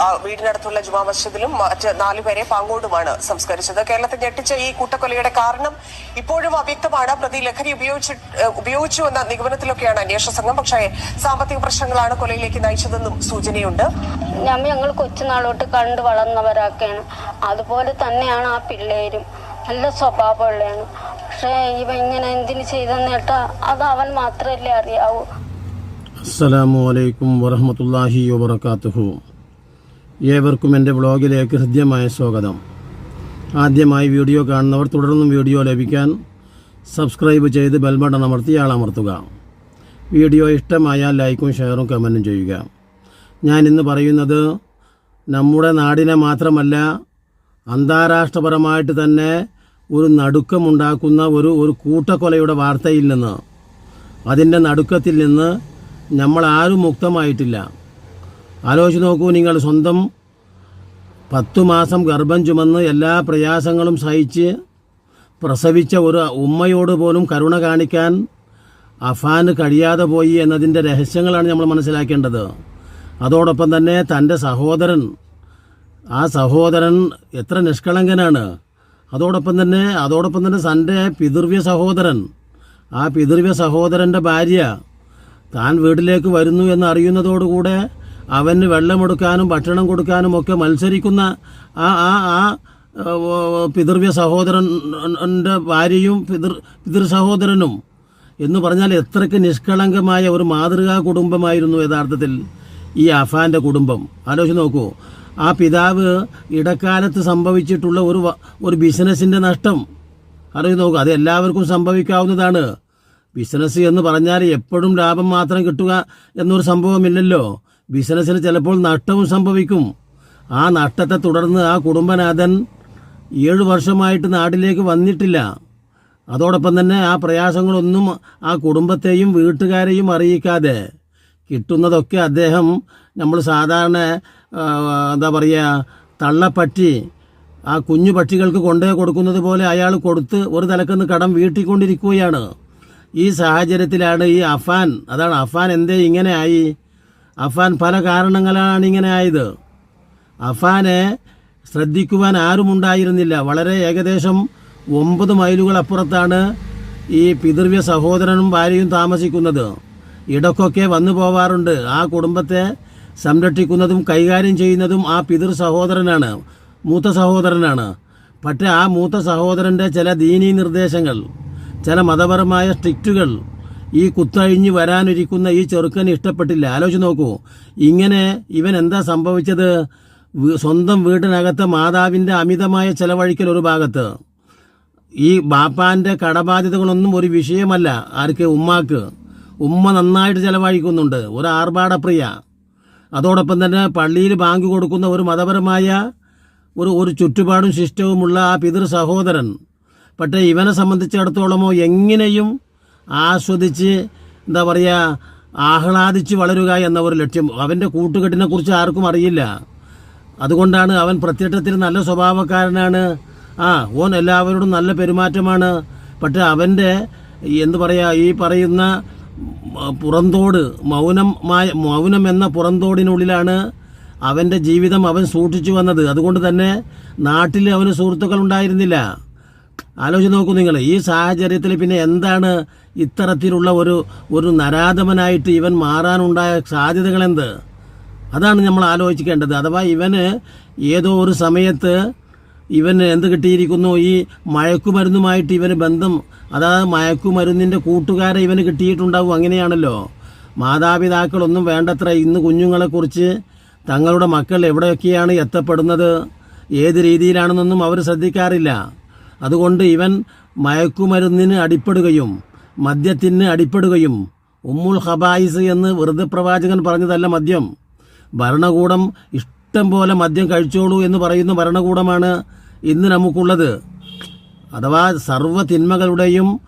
ആ, വീടിനടുത്തുള്ള ജുമാ മസ്ജിദിലും മറ്റ് നാലുപേരെ പാങ്ങോടുമാണ് സംസ്കരിച്ചത്. കേരളത്തെ ഞെട്ടിച്ച ഈ കൂട്ടക്കൊലയുടെ കാരണം ഇപ്പോഴും അവ്യക്തമാണ്. പ്രതി ലഹരി ഉപയോഗിച്ച് ഉപയോഗിച്ചു എന്ന നിഗമനത്തിലൊക്കെയാണ് അന്വേഷണ സംഘം. പക്ഷേ സാമ്പത്തിക പ്രശ്നങ്ങളാണ് കൊലയിലേക്ക് നയിച്ചതെന്നും സൂചനയുണ്ട്. ഞമ്മ ഞങ്ങൾ കൊച്ചുനാളോട്ട് കണ്ടു വളർന്നവരൊക്കെയാണ്. അതുപോലെ തന്നെയാണ് ആ പിള്ളേരും. നല്ല സ്വഭാവമുള്ളതാണ് പക്ഷേ ഇവ ഇങ്ങനെ എന്തിനു ചെയ്തെന്ന് കേട്ടാ അത് അവൻ മാത്രമല്ലേ അറിയാവൂ. അസ്സലാമു അലൈക്കും വറഹമത്തല്ലാഹി വബർക്കാത്തുഹു ഏവർക്കും എന്റെ വ്ളോഗിലേക്ക് ഹൃദ്യമായ സ്വാഗതം. ആദ്യമായി വീഡിയോ കാണുന്നവർ തുടർന്നും വീഡിയോ ലഭിക്കാൻ സബ്സ്ക്രൈബ് ചെയ്ത് ബെൽബട്ടൺ അമർത്തി ആളമർത്തുക. വീഡിയോ ഇഷ്ടമായാൽ ലൈക്കും ഷെയറും കമന്റും ചെയ്യുക. ഞാൻ ഇന്ന് പറയുന്നത് നമ്മുടെ നാടിനെ മാത്രമല്ല അന്താരാഷ്ട്രപരമായിട്ട് തന്നെ ഒരു നടുക്കമുണ്ടാക്കുന്ന ഒരു ഒരു കൂട്ടക്കൊലയുടെ വാർത്തയിൽ നിന്ന് അതിന്റെ നടുക്കത്തിൽ നിന്ന് നമ്മൾ ആരും മുക്തമായിട്ടില്ല. ആലോചിച്ച് നോക്കൂ നിങ്ങൾ സ്വന്തം പത്തു മാസം ഗർഭം ചുമന്ന് എല്ലാ പ്രയാസങ്ങളും സഹിച്ച് പ്രസവിച്ച ഒരു ഉമ്മയോട് പോലും കരുണ കാണിക്കാൻ അഫാന് കഴിയാതെ പോയി എന്നതിന്റെ രഹസ്യങ്ങളാണ് നമ്മൾ മനസ്സിലാക്കേണ്ടത്. അതോടൊപ്പം തന്നെ തന്റെ സഹോദരൻ ആ സഹോദരൻ എത്ര നിഷ്കളങ്കനാണ്. അതോടൊപ്പം തന്നെ അതോടൊപ്പം തന്നെ തന്റെ പിതൃവ്യ സഹോദരൻ ആ പിതൃവ്യ സഹോദരന്റെ ഭാര്യ താൻ വീട്ടിലേക്ക് വരുന്നു എന്ന് അറിയുന്നതോടുകൂടെ അവന് വെള്ളമെടുക്കാനും ഭക്ഷണം കൊടുക്കാനും ഒക്കെ മത്സരിക്കുന്ന ആ ആ ആ പിതൃവ്യ സഹോദരന്റെ ഭാര്യയും പിതൃ പിതൃ സഹോദരനും എന്ന് പറഞ്ഞാൽ എത്രയ്ക്ക് നിഷ്കളങ്കമായ ഒരു മാതൃകാ കുടുംബമായിരുന്നു യഥാർത്ഥത്തിൽ ഈ അഫാന്റെ കുടുംബം. ആലോചിച്ച് നോക്കൂ ആ പിതാവ് ഇടക്കാലത്ത് സംഭവിച്ചിട്ടുള്ള ഒരു ഒരു ബിസിനസ്സിന്റെ നഷ്ടം. ആലോചിച്ച് നോക്കൂ അത് എല്ലാവർക്കും സംഭവിക്കാവുന്നതാണ്. ബിസിനസ് എന്ന് പറഞ്ഞാൽ എപ്പോഴും ലാഭം മാത്രം കിട്ടുക എന്നൊരു സംഭവമില്ലല്ലോ. ബിസിനസ്സിന് ചിലപ്പോൾ നഷ്ടവും സംഭവിക്കും. ആ നഷ്ടത്തെ തുടർന്ന് ആ കുടുംബനാഥൻ ഏഴു വർഷമായിട്ട് നാട്ടിലേക്ക് വന്നിട്ടില്ല. അതോടൊപ്പം തന്നെ ആ പ്രയാസങ്ങളൊന്നും ആ കുടുംബത്തെയും വീട്ടുകാരെയും അറിയിക്കാതെ. കിട്ടുന്നതൊക്കെ അദ്ദേഹം നമ്മൾ സാധാരണ എന്താ പറയുക തള്ളപ്പറ്റി ആ കുഞ്ഞു പക്ഷികൾക്ക് കൊണ്ടേ കൊടുക്കുന്നത് പോലെ അയാൾ കൊടുത്ത് ഒരു തലക്കുന്ന് കടം വീട്ടിക്കൊണ്ടിരിക്കുകയാണ്. ഈ സാഹചര്യത്തിലാണ് ഈ അഫാൻ അതാണ് അഫാൻ എന്തേ ഇങ്ങനെ ആയി? അഫാൻ പല കാരണങ്ങളാണ് ഇങ്ങനെ ആയത്. അഫാനെ ശ്രദ്ധിക്കുവാൻ ആരുമുണ്ടായിരുന്നില്ല വളരെ ഏകദേശം ഒമ്പത് മൈലുകൾ അപ്പുറത്താണ് ഈ പിതൃവ്യ സഹോദരനും ഭാര്യയും താമസിക്കുന്നത്. ഇടക്കൊക്കെ വന്നു പോവാറുണ്ട്. ആ കുടുംബത്തെ സംരക്ഷിക്കുന്നതും കൈകാര്യം ചെയ്യുന്നതും ആ പിതൃ സഹോദരനാണ് മൂത്ത സഹോദരനാണ്. പക്ഷേ ആ മൂത്ത സഹോദരന്റെ ചില ദീനീ നിർദ്ദേശങ്ങൾ ചില മതപരമായ സ്ട്രിക്റ്റുകൾ ഈ കുത്തഴിഞ്ഞ് വരാനിരിക്കുന്ന ഈ ചെറുക്കന് ഇഷ്ടപ്പെട്ടില്ല. ആലോചിച്ച് നോക്കൂ. ഇങ്ങനെ ഇവൻ എന്താ സംഭവിച്ചത്? സ്വന്തം വീടിനകത്ത് മാതാവിന്റെ അമിതമായ ചെലവഴിക്കൽ ഒരു ഭാഗത്ത്. ഈ ബാപ്പാന്റെ കടബാധ്യതകളൊന്നും ഒരു വിഷയമല്ല. ആർക്ക്? ഉമ്മാക്ക്. ഉമ്മ നന്നായിട്ട് ചെലവഴിക്കുന്നുണ്ട്. ഒരു ആർഭാടപ്രിയ അതോടൊപ്പം തന്നെ പള്ളിയിൽ ബാങ്ക് കൊടുക്കുന്ന ഒരു മതപരമായ ഒരു ഒരു ചുറ്റുപാടും ശിഷ്ടവുമുള്ള ആ പിതൃ സഹോദരൻ. പക്ഷേ ഇവനെ സംബന്ധിച്ചിടത്തോളമോ എങ്ങനെയും ആസ്വദിച്ച് എന്താ പറയുക ആഹ്ലാദിച്ച് വളരുക എന്ന ഒരു ലക്ഷ്യം. അവന്റെ കൂട്ടുകെട്ടിനെ കുറിച്ച് ആർക്കും അറിയില്ല. അതുകൊണ്ടാണ് അവൻ പ്രത്യക്ഷത്തിൽ നല്ല സ്വഭാവക്കാരനാണ്. ആ ഓൻ എല്ലാവരോടും നല്ല പെരുമാറ്റമാണ്. പക്ഷെ അവന്റെ എന്ത് പറയുക ഈ പറയുന്ന പുറന്തോട് മൗനമായ മൗനം എന്ന പുറന്തോടിനുള്ളിലാണ് അവന്റെ ജീവിതം അവൻ സൂക്ഷിച്ചു വന്നത്. അതുകൊണ്ട് തന്നെ നാട്ടിൽ അവന് സുഹൃത്തുക്കൾ ഉണ്ടായിരുന്നില്ല. ആലോചിച്ച് നോക്കൂ നിങ്ങൾ. ഈ സാഹചര്യത്തിൽ പിന്നെ എന്താണ് ഇത്തരത്തിലുള്ള ഒരു ഒരു നരാധമനായിട്ട് ഇവൻ മാറാനുണ്ടായ സാധ്യതകൾ എന്ത് അതാണ് നമ്മൾ ആലോചിക്കേണ്ടത്. അഥവാ ഇവന് ഏതോ ഒരു സമയത്ത് ഇവന് എന്ത് കിട്ടിയിരിക്കുന്നു? ഈ മയക്കുമരുന്നുമായിട്ട് ഇവന് ബന്ധം അതായത് മയക്കുമരുന്നിന്റെ കൂട്ടുകാരെ ഇവന് കിട്ടിയിട്ടുണ്ടാവും. അങ്ങനെയാണല്ലോ. മാതാപിതാക്കളൊന്നും വേണ്ടത്ര ഇന്ന് കുഞ്ഞുങ്ങളെക്കുറിച്ച് തങ്ങളുടെ മക്കൾ എവിടെയൊക്കെയാണ് എത്തപ്പെടുന്നത്? ഏത് രീതിയിലാണെന്നൊന്നും അവർ ശ്രദ്ധിക്കാറില്ല. അതുകൊണ്ട് ഇവൻ മയക്കുമരുന്നിന് അടിപ്പെടുകയും മദ്യത്തിന് അടിപ്പെടുകയും ഉമ്മുൽ ഹബായിസ് എന്ന് വെറുതെ പ്രവാചകൻ പറഞ്ഞതല്ല മദ്യം. ഭരണകൂടം ഇഷ്ടം പോലെ മദ്യം കഴിച്ചോളൂ എന്ന് പറയുന്ന ഭരണകൂടമാണ് ഇന്ന് നമുക്കുള്ളത്. അഥവാ സർവ തിന്മകളുടെയും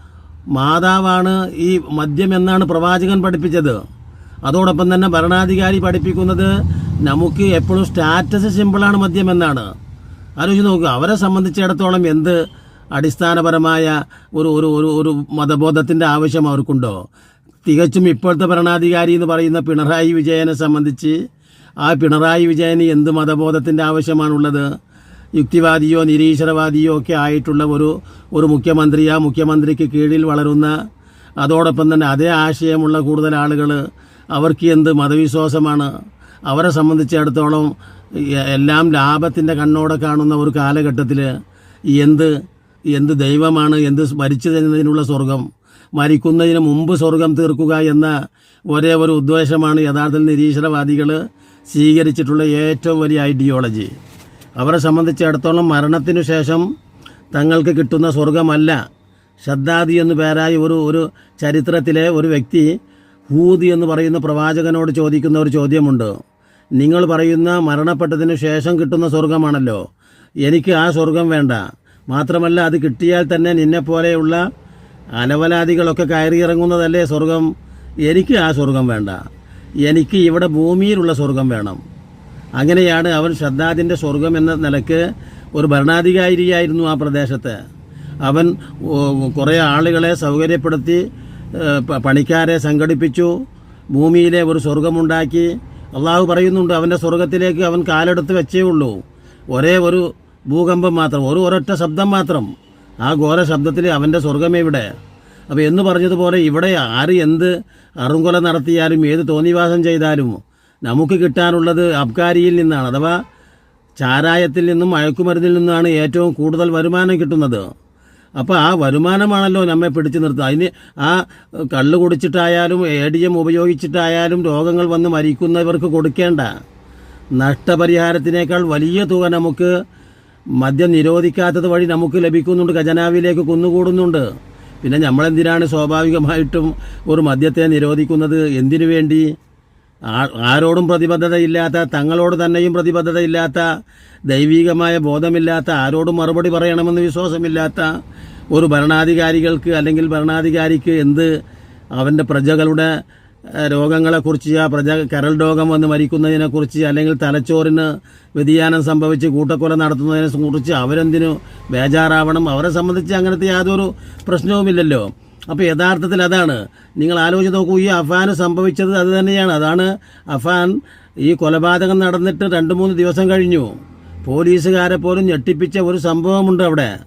മാതാവാണ് ഈ മദ്യം എന്നാണ് പ്രവാചകൻ പഠിപ്പിച്ചത്. അതോടൊപ്പം തന്നെ ഭരണാധികാരി പഠിപ്പിക്കുന്നത് നമുക്ക് എപ്പോഴും സ്റ്റാറ്റസ് സിമ്പിളാണ് മദ്യം എന്നാണ്. ആലോചിച്ച് നോക്കുക അവരെ സംബന്ധിച്ചിടത്തോളം എന്ത് അടിസ്ഥാനപരമായ ഒരു ഒരു ഒരു ഒരു മതബോധത്തിന്റെ ആവശ്യം അവർക്കുണ്ടോ? തികച്ചും ഇപ്പോഴത്തെ ഭരണാധികാരി എന്ന് പറയുന്ന പിണറായി വിജയനെ സംബന്ധിച്ച് ആ പിണറായി വിജയന് എന്ത് മതബോധത്തിന്റെ ആവശ്യമാണുള്ളത്? യുക്തിവാദിയോ നിരീശ്വരവാദിയോ ഒക്കെ ആയിട്ടുള്ള ഒരു ഒരു മുഖ്യമന്ത്രി ആ മുഖ്യമന്ത്രിക്ക് കീഴിൽ വളരുന്ന അതോടൊപ്പം തന്നെ അതേ ആശയമുള്ള കൂടുതൽ ആളുകൾ അവർക്ക് എന്ത് മതവിശ്വാസമാണ്? അവരെ സംബന്ധിച്ചിടത്തോളം എല്ലാം ലാഭത്തിന്റെ കണ്ണോടെ കാണുന്ന ഒരു കാലഘട്ടത്തിൽ എന്ത് എന്ത് ദൈവമാണ് എന്ത് മരിച്ചു തരുന്നതിനുള്ള സ്വർഗം മരിക്കുന്നതിന് മുമ്പ് സ്വർഗം തീർക്കുക എന്ന ഒരേ ഒരു ഉദ്ദേശമാണ് യഥാർത്ഥത്തിൽ നിരീശ്വരവാദികൾ സ്വീകരിച്ചിട്ടുള്ള ഏറ്റവും വലിയ ഐഡിയോളജി അവരെ സംബന്ധിച്ചിടത്തോളം മരണത്തിനു ശേഷം തങ്ങൾക്ക് കിട്ടുന്ന സ്വർഗമല്ല. ശ്രദ്ധാദി എന്നു പേരായ ഒരു ഒരു ചരിത്രത്തിലെ ഒരു വ്യക്തി ഹൂദി എന്ന് പറയുന്ന പ്രവാചകനോട് ചോദിക്കുന്ന ഒരു ചോദ്യമുണ്ട്. നിങ്ങൾ പറയുന്ന മരണപ്പെട്ടതിന് ശേഷം കിട്ടുന്ന സ്വർഗമാണല്ലോ. എനിക്ക് ആ സ്വർഗം വേണ്ട. മാത്രമല്ല അത് കിട്ടിയാൽ തന്നെ നിന്നെപ്പോലെയുള്ള അലവലാദികളൊക്കെ കയറിയിറങ്ങുന്നതല്ലേ സ്വർഗം? എനിക്ക് ആ സ്വർഗം വേണ്ട. എനിക്ക് ഇവിടെ ഭൂമിയിലുള്ള സ്വർഗം വേണം. അങ്ങനെയാണ് അവൻ ശ്രദ്ധാദിന്റെ സ്വർഗം എന്ന നിലയ്ക്ക് ഒരു ഭരണാധികാരിയായിരുന്നു ആ പ്രദേശത്ത്. അവൻ കുറേ ആളുകളെ സൗകര്യപ്പെടുത്തി പണിക്കാരെ സംഘടിപ്പിച്ചു ഭൂമിയിലെ ഒരു സ്വർഗമുണ്ടാക്കി അള്ളാഹു പറയുന്നുണ്ട് അവന്റെ സ്വർഗത്തിലേക്ക് അവൻ കാലെടുത്ത് വെച്ചേ ഉള്ളൂ. ഒരേ ഒരു ഭൂകമ്പം മാത്രം ഒരു ഒരൊറ്റ ശബ്ദം മാത്രം. ആ ഘോര ശബ്ദത്തിൽ അവന്റെ സ്വർഗമേ ഇവിടെ അപ്പോൾ എന്ന് പറഞ്ഞതുപോലെ ഇവിടെ ആര് എന്ത് അറുങ്കൊല നടത്തിയാലും ഏത് തോന്നിവാസം ചെയ്താലും നമുക്ക് കിട്ടാനുള്ളത് അബ്കാരിയിൽ നിന്നാണ് അഥവാ ചാരായത്തിൽ നിന്നും മയക്കുമരുന്നിൽ നിന്നാണ് ഏറ്റവും കൂടുതൽ വരുമാനം കിട്ടുന്നത്. അപ്പോൾ ആ വരുമാനമാണല്ലോ നമ്മെ പിടിച്ചു നിർത്തുക അതിന് ആ കള്ള് കുടിച്ചിട്ടായാലും എ ഡി എം ഉപയോഗിച്ചിട്ടായാലും രോഗങ്ങൾ വന്ന് മരിക്കുന്നവർക്ക് കൊടുക്കേണ്ട നഷ്ടപരിഹാരത്തിനേക്കാൾ വലിയ തുക നമുക്ക് മദ്യം നിരോധിക്കാത്തത് വഴി നമുക്ക് ലഭിക്കുന്നുണ്ട്. ഖജനാവിലേക്ക് കുന്നുകൂടുന്നുണ്ട്. പിന്നെ നമ്മളെന്തിനാണ് സ്വാഭാവികമായിട്ടും ഒരു മദ്യത്തെ നിരോധിക്കുന്നത്? എന്തിനു വേണ്ടി? ആരോടും പ്രതിബദ്ധതയില്ലാത്ത തങ്ങളോട് തന്നെയും പ്രതിബദ്ധതയില്ലാത്ത ദൈവികമായ ബോധമില്ലാത്ത ആരോടും മറുപടി പറയണമെന്ന് വിശ്വാസമില്ലാത്ത ഒരു ഭരണാധികാരികൾക്ക് അല്ലെങ്കിൽ ഭരണാധികാരിക്ക് എന്ത് അവന്റെ പ്രജകളുടെ രോഗങ്ങളെക്കുറിച്ച് ആ പ്രജ കരൾ രോഗം വന്ന് മരിക്കുന്നതിനെക്കുറിച്ച് അല്ലെങ്കിൽ തലച്ചോറിന് വ്യതിയാനം സംഭവിച്ച് കൂട്ടക്കൊല നടത്തുന്നതിനെ കുറിച്ച് അവരെന്തിനു ബേജാറാവണം? അവരെ സംബന്ധിച്ച് അങ്ങനത്തെ യാതൊരു പ്രശ്നവുമില്ലല്ലോ. അപ്പോൾ യഥാർത്ഥത്തിൽ അതാണ്. നിങ്ങൾ ആലോചിച്ച് നോക്കൂ ഈ അഫാന് സംഭവിച്ചത് അത് തന്നെയാണ്. അതാണ് അഫാൻ ഈ കൊലപാതകം നടന്നിട്ട് രണ്ട് മൂന്ന് ദിവസം കഴിഞ്ഞു. പോലീസുകാരെ പോലും ഞെട്ടിപ്പിച്ച ഒരു സംഭവമുണ്ട് അവിടെ.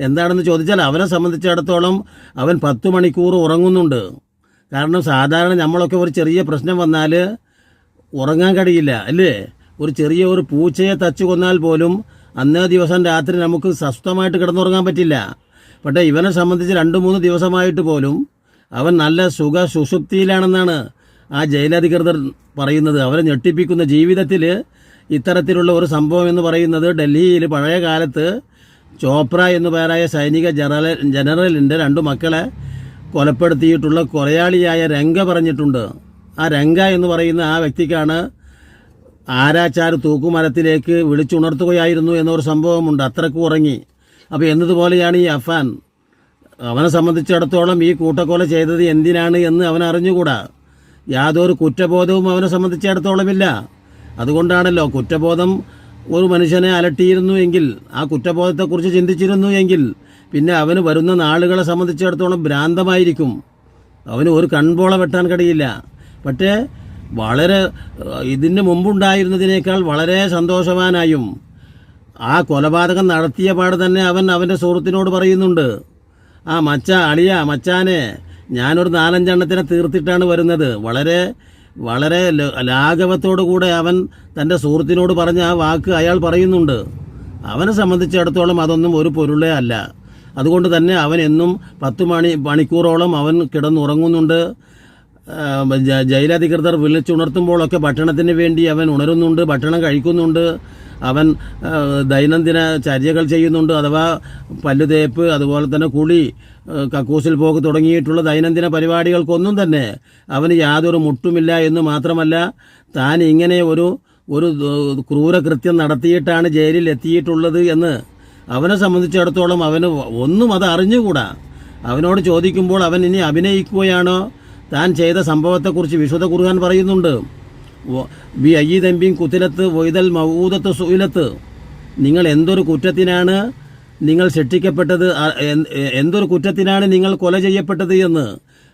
എന്താണെന്ന് ചോദിച്ചാൽ അവനെ സംബന്ധിച്ചിടത്തോളം അവൻ പത്ത് മണിക്കൂർ ഉറങ്ങുന്നുണ്ട്. കാരണം സാധാരണ നമ്മളൊക്കെ ഒരു ചെറിയ പ്രശ്നം വന്നാൽ ഉറങ്ങാൻ കഴിയില്ല അല്ലേ? ഒരു ചെറിയ ഒരു പൂച്ചയെ തച്ചു കൊന്നാൽ പോലും അന്നേ ദിവസം രാത്രി നമുക്ക് സ്വസ്ഥമായിട്ട് കിടന്നുറങ്ങാൻ പറ്റില്ല. പക്ഷേ ഇവനെ സംബന്ധിച്ച് രണ്ട് മൂന്ന് ദിവസമായിട്ട് പോലും അവൻ നല്ല സുഖ സുഷുപ്തിയിലാണെന്നാണ് ആ ജയിലധികൃതർ പറയുന്നത്. അവരെ ഞെട്ടിപ്പിക്കുന്ന ജീവിതത്തിൽ ഇത്തരത്തിലുള്ള ഒരു സംഭവം എന്ന് പറയുന്നത് ഡൽഹിയിൽ പഴയ കാലത്ത് ചോപ്ര എന്നു പേരായ സൈനിക ജനറൽ ജനറലിന്റെ രണ്ടു മക്കളെ കൊലപ്പെടുത്തിയിട്ടുള്ള കൊലയാളിയായ രംഗ പറഞ്ഞിട്ടുണ്ട്. ആ രംഗ എന്ന് പറയുന്ന ആ വ്യക്തിക്കാണ് ആരാച്ചാർ തൂക്കുമരത്തിലേക്ക് വിളിച്ചുണർത്തുകയായിരുന്നു എന്നൊരു സംഭവമുണ്ട്. അത്രയ്ക്ക് ഉറങ്ങി. അപ്പോൾ എന്നതുപോലെയാണ് ഈ അഫാൻ. അവനെ സംബന്ധിച്ചിടത്തോളം ഈ കൂട്ടക്കൊല ചെയ്തത് എന്തിനാണ് എന്ന് അവൻ അറിഞ്ഞുകൂടാ. യാതൊരു കുറ്റബോധവും അവനെ സംബന്ധിച്ചിടത്തോളമില്ല. അതുകൊണ്ടാണല്ലോ കുറ്റബോധം ഒരു മനുഷ്യനെ അലട്ടിയിരുന്നു എങ്കിൽ ആ കുറ്റബോധത്തെക്കുറിച്ച് ചിന്തിച്ചിരുന്നു എങ്കിൽ പിന്നെ അവന് വരുന്ന നാളുകളെ സംബന്ധിച്ചിടത്തോളം ഭ്രാന്തമായിരിക്കും. അവന് ഒരു കൺപോള വെട്ടാൻ കഴിയില്ല. പക്ഷേ വളരെ ഇതിന് മുമ്പുണ്ടായിരുന്നതിനേക്കാൾ വളരെ സന്തോഷവാനായും ആ കൊലപാതകം നടത്തിയ പാട് തന്നെ അവൻ അവന്റെ സുഹൃത്തിനോട് പറയുന്നുണ്ട്. ആ മച്ച അളിയ മച്ചാനെ ഞാനൊരു നാലഞ്ചെണ്ണത്തിനെ തീർത്തിട്ടാണ് വരുന്നത്. വളരെ വളരെ ലാഘവത്തോടു കൂടെ അവൻ തന്റെ സുഹൃത്തിനോട് പറഞ്ഞ ആ വാക്ക് അയാൾ പറയുന്നുണ്ട്. അവനെ സംബന്ധിച്ചിടത്തോളം അതൊന്നും ഒരു പൊരുളേ അല്ല. അതുകൊണ്ട് തന്നെ അവൻ എന്നും പത്ത് മണി മണിക്കൂറോളം അവൻ കിടന്നുറങ്ങുന്നുണ്ട്. ജയിലധികൃതർ വിളിച്ചുണർത്തുമ്പോഴൊക്കെ ഭക്ഷണത്തിന് വേണ്ടി അവൻ ഉണരുന്നുണ്ട് ഭക്ഷണം കഴിക്കുന്നുണ്ട്. അവൻ ദൈനംദിന ചര്യകൾ ചെയ്യുന്നുണ്ട് അഥവാ പല്ലുതേപ്പ് അതുപോലെ തന്നെ കുളി കക്കൂസിൽ പോക്ക് തുടങ്ങിയിട്ടുള്ള ദൈനംദിന പരിപാടികൾക്കൊന്നും തന്നെ അവന് യാതൊരു മുട്ടുമില്ല എന്ന് മാത്രമല്ല താൻ ഇങ്ങനെ ഒരു ഒരു ക്രൂരകൃത്യം നടത്തിയിട്ടാണ് ജയിലിൽ എത്തിയിട്ടുള്ളത് എന്ന് അവനെ സംബന്ധിച്ചിടത്തോളം അവന് ഒന്നും അത് അറിഞ്ഞുകൂടാ. അവനോട് ചോദിക്കുമ്പോൾ അവൻ ഇനി അഭിനയിക്കുകയാണോ? താൻ ചെയ്ത സംഭവത്തെക്കുറിച്ച് വിശുദ്ധ ഖുർആൻ പറയുന്നുണ്ട്. ബി അയ്യീദ് അയ്യീദമ്പിൻ കുത്തിലത്ത് വൊയ്തൽ മൗദത്ത് സുയിലത്ത് നിങ്ങൾ എന്തൊരു കുറ്റത്തിനാണ് നിങ്ങൾ ശിക്ഷിക്കപ്പെട്ടത്? എന്തൊരു കുറ്റത്തിനാണ് നിങ്ങൾ കൊല ചെയ്യപ്പെട്ടത് എന്ന്?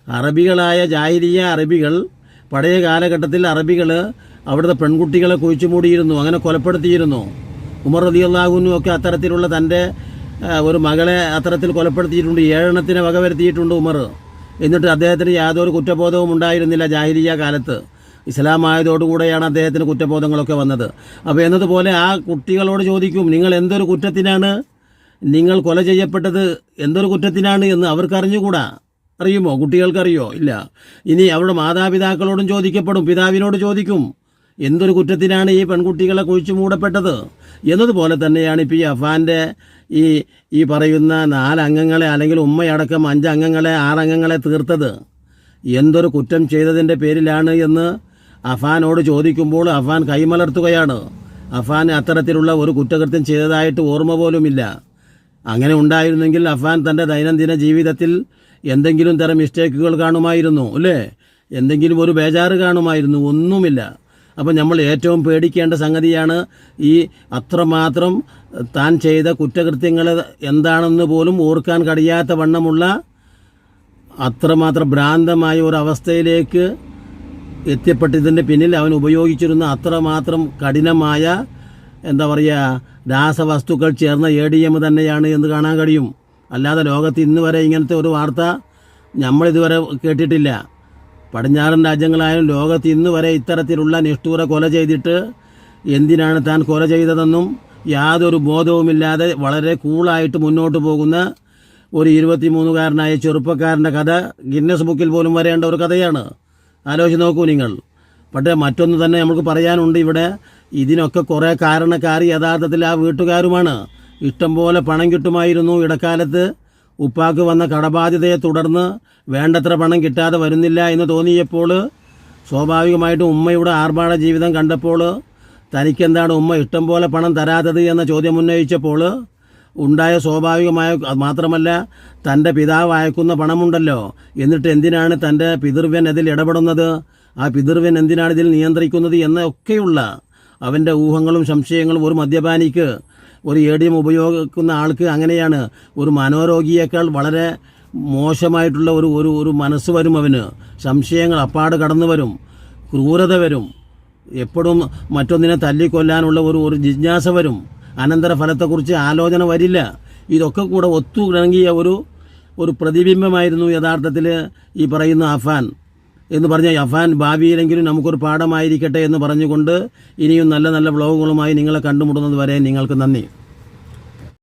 അറബികളായ ജാഹിലിയ അറബികൾ പഴയ കാലഘട്ടത്തിൽ അറബികൾ അവിടുത്തെ പെൺകുട്ടികളെ കുഴിച്ചു മൂടിയിരുന്നു അങ്ങനെ കൊലപ്പെടുത്തിയിരുന്നു. ഉമർ റതി അള്ളാഹുനും ഒക്കെ അത്തരത്തിലുള്ള തന്റെ ഒരു മകളെ അത്തരത്തിൽ കൊലപ്പെടുത്തിയിട്ടുണ്ട് ഏഴെണ്ണത്തിനെ വകവരുത്തിയിട്ടുണ്ട് ഉമർ. എന്നിട്ട് അദ്ദേഹത്തിന് യാതൊരു കുറ്റബോധവും ഉണ്ടായിരുന്നില്ല ജാഹിരിയ കാലത്ത്. ഇസ്ലാം ആയതോടുകൂടെയാണ് അദ്ദേഹത്തിന് കുറ്റബോധങ്ങളൊക്കെ വന്നത്. അപ്പോൾ എന്നതുപോലെ ആ കുട്ടികളോട് ചോദിക്കും നിങ്ങൾ എന്തൊരു കുറ്റത്തിനാണ്? നിങ്ങൾ കൊല ചെയ്യപ്പെട്ടത് എന്തൊരു കുറ്റത്തിനാണ് എന്ന് അവർക്കറിഞ്ഞുകൂടാ? അറിയുമോ? കുട്ടികൾക്കറിയോ? ഇല്ല. ഇനി അവരുടെ മാതാപിതാക്കളോടും ചോദിക്കപ്പെടും പിതാവിനോട് ചോദിക്കും എന്തൊരു കുറ്റത്തിനാണ് ഈ പെൺകുട്ടികളെ കുഴിച്ചു മൂടപ്പെട്ടത്? എന്നതുപോലെ തന്നെയാണ് ഇപ്പോൾ ഈ അഫാന്റെ ഈ ഈ പറയുന്ന നാലംഗങ്ങളെ അല്ലെങ്കിൽ ഉമ്മയടക്കം അഞ്ചംഗങ്ങളെ ആറംഗങ്ങളെ തീർത്തത്. എന്തൊരു കുറ്റം ചെയ്തതിന്റെ പേരിലാണ് എന്ന് അഫാനോട് ചോദിക്കുമ്പോൾ അഫാൻ കൈമലർത്തുകയാണ്. അഫാൻ അത്തരത്തിലുള്ള ഒരു കുറ്റകൃത്യം ചെയ്തതായിട്ട് ഓർമ്മ പോലുമില്ല. അങ്ങനെ ഉണ്ടായിരുന്നെങ്കിൽ അഫാൻ തന്റെ ദൈനംദിന ജീവിതത്തിൽ എന്തെങ്കിലും തരം മിസ്റ്റേക്കുകൾ കാണുമായിരുന്നു അല്ലേ? എന്തെങ്കിലും ഒരു ബേജാറ് കാണുമായിരുന്നു ഒന്നുമില്ല. അപ്പം നമ്മൾ ഏറ്റവും പേടിക്കേണ്ട സംഗതിയാണ് ഈ അത്രമാത്രം താൻ ചെയ്ത കുറ്റകൃത്യങ്ങൾ എന്താണെന്ന് പോലും ഓർക്കാൻ കഴിയാത്ത വണ്ണമുള്ള അത്രമാത്രം ഭ്രാന്തമായ ഒരു അവസ്ഥയിലേക്ക് എത്തിപ്പെട്ടതിന്റെ പിന്നിൽ അവൻ ഉപയോഗിച്ചിരുന്ന അത്രമാത്രം കഠിനമായ എന്താ പറയുക രാസവസ്തുക്കൾ ചേർന്ന എ ഡി എം തന്നെയാണ് എന്ന് കാണാൻ കഴിയും. അല്ലാതെ ലോകത്ത് ഇന്ന് വരെ ഇങ്ങനത്തെ ഒരു വാർത്ത നമ്മളിതുവരെ കേട്ടിട്ടില്ല. പടിഞ്ഞാറൻ രാജ്യങ്ങളായാലും ലോകത്ത് ഇന്ന് വരെ ഇത്തരത്തിലുള്ള നിഷ്ഠൂര കൊല ചെയ്തിട്ട് എന്തിനാണ് താൻ കൊല ചെയ്തതെന്നും യാതൊരു ബോധവുമില്ലാതെ വളരെ കൂളായിട്ട് മുന്നോട്ട് പോകുന്ന ഒരു ഇരുപത്തിമൂന്നുകാരനായ ചെറുപ്പക്കാരന്റെ കഥ ഗിന്നസ് ബുക്കിൽ പോലും വരേണ്ട ഒരു കഥയാണ്. ആലോചിച്ച് നോക്കൂ നിങ്ങൾ. പക്ഷേ മറ്റൊന്ന് തന്നെ നമുക്ക് പറയാനുണ്ട് ഇവിടെ. ഇതിനൊക്കെ കുറേ കാരണക്കാർ യഥാർത്ഥത്തിൽ ആ വീട്ടുകാരുമാണ്. ഇഷ്ടംപോലെ പണം കിട്ടുമായിരുന്നു ഇടക്കാലത്ത്. ഉപ്പാക്ക് വന്ന കടബാധ്യതയെ തുടർന്ന് വേണ്ടത്ര പണം കിട്ടാതെ വരുന്നില്ല എന്ന് തോന്നിയപ്പോൾ സ്വാഭാവികമായിട്ടും ഉമ്മയുടെ ആർഭാട ജീവിതം കണ്ടപ്പോൾ തനിക്കെന്താണ് ഉമ്മ ഇഷ്ടം പോലെ പണം തരാത്തത് എന്ന ചോദ്യം ഉന്നയിച്ചപ്പോൾ ഉണ്ടായ സ്വാഭാവികമായ മാത്രമല്ല തന്റെ പിതാവ് അയക്കുന്ന പണമുണ്ടല്ലോ. എന്നിട്ട് എന്തിനാണ് തന്റെ പിതൃവ്യൻ അതിൽ ഇടപെടുന്നത്? ആ പിതൃവ്യൻ എന്തിനാണ് ഇതിൽ നിയന്ത്രിക്കുന്നത് എന്നൊക്കെയുള്ള അവന്റെ ഊഹങ്ങളും സംശയങ്ങളും ഒരു മദ്യപാനിക്ക് ഒരു എ ഡി എം ഉപയോഗിക്കുന്ന ആൾക്ക് അങ്ങനെയാണ്. ഒരു മനോരോഗിയേക്കാൾ വളരെ മോശമായിട്ടുള്ള ഒരു ഒരു ഒരു മനസ്സ് വരും അവന്. സംശയങ്ങൾ അപ്പാട് കടന്നു വരും. ക്രൂരത വരും. എപ്പോഴും മറ്റൊന്നിനെ തല്ലിക്കൊല്ലാനുള്ള ഒരു ഒരു ജിജ്ഞാസ വരും. അനന്തര ഫലത്തെക്കുറിച്ച് ആലോചന വരില്ല. ഇതൊക്കെ കൂടെ ഒത്തുകിണങ്ങിയ ഒരു ഒരു പ്രതിബിംബമായിരുന്നു യഥാർത്ഥത്തിൽ ഈ പറയുന്ന അഫാൻ. എന്ന് പറഞ്ഞ അഫാൻ ഭാവിയിലെങ്കിലും നമുക്കൊരു പാഠമായിരിക്കട്ടെ എന്ന് പറഞ്ഞുകൊണ്ട് ഇനിയും നല്ല നല്ല വ്ളോഗുകളുമായി നിങ്ങളെ കണ്ടുമുട്ടുന്നത് വരെ നിങ്ങൾക്ക് നന്ദി.